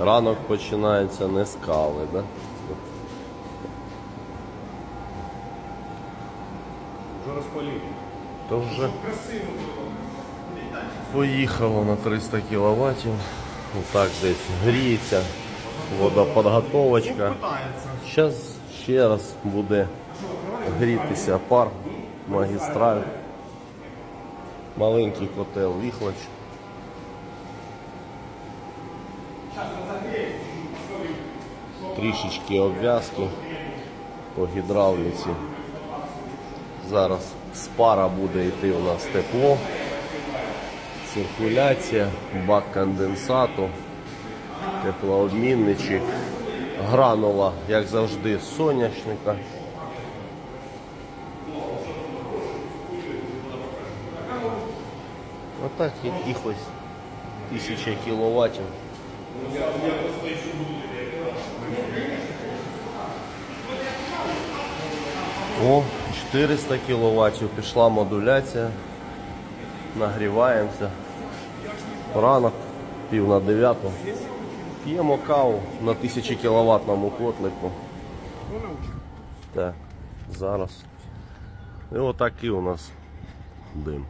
Ранок починається не з кави, да? Вже розпалив. То вже поїхало на 300 кВт. Так десь гріється, водоподготовочка. Зараз ще раз буде грітися пар магістраль. Маленький котел віхлоч. Трішечки обв'язки по гідравліці. Зараз з пара буде йти у нас тепло, циркуляція, бак конденсату, теплообмінничок, гранула, як завжди, з соняшника. Отак якихось тисяча кіловатів. О, 400 кВт пішла модуляція. Нагріваємося. Ранок, пів на дев'яту. П'ємо каву на 1000 кВт котлику. Так, зараз. І отакий у нас дим.